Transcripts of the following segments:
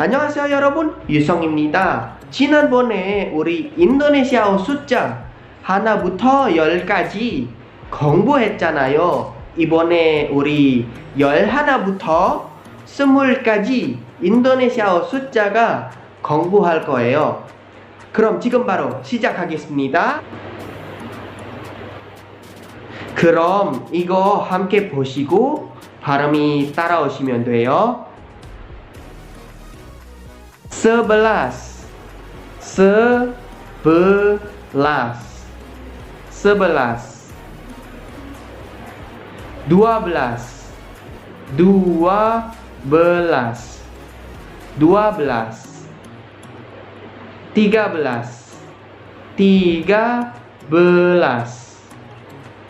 안녕하세요 여러분. 유성입니다. 지난번에 우리 인도네시아어 숫자 하나부터 열까지 공부했잖아요. 이번에 우리 열 하나부터 스물까지 인도네시아어 숫자가 공부할 거예요. 그럼 지금 바로 시작하겠습니다. 그럼 이거 함께 보시고 발음이 따라오시면 돼요. Sebelas. Sebelas. Sebelas. Dua belas. Dua belas. Dua belas. Tiga belas. Tiga belas.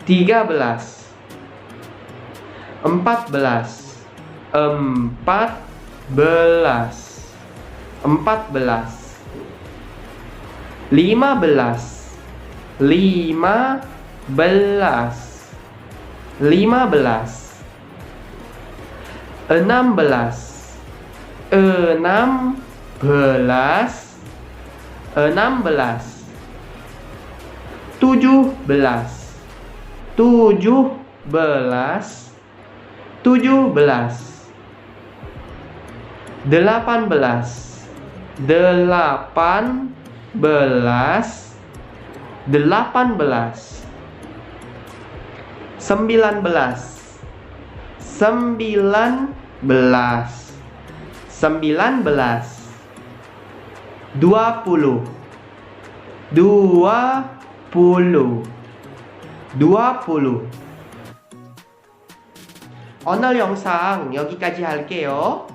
Tiga belas. Empat belas. Empat belas empat belas. Lima belas. Lima belas. Lima belas. Enam belas. Enam belas. Enam belas. Tujuh belas. Tujuh belas. Tujuh belas. Delapan belas delapan belas delapan belas sembilan belas sembilan belas sembilan belas dua puluh dua puluh 20 오늘 영상 여기까지 할게요.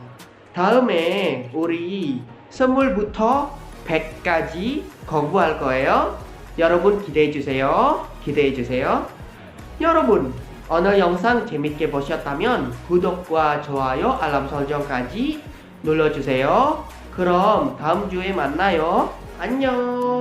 다음에 우리 스물부터 100까지 공부할 거예요. 여러분 기대해 주세요. 기대해 주세요. 여러분 오늘 영상 재밌게 보셨다면 구독과 좋아요, 알람 설정까지 눌러주세요. 그럼 다음 주에 만나요. 안녕.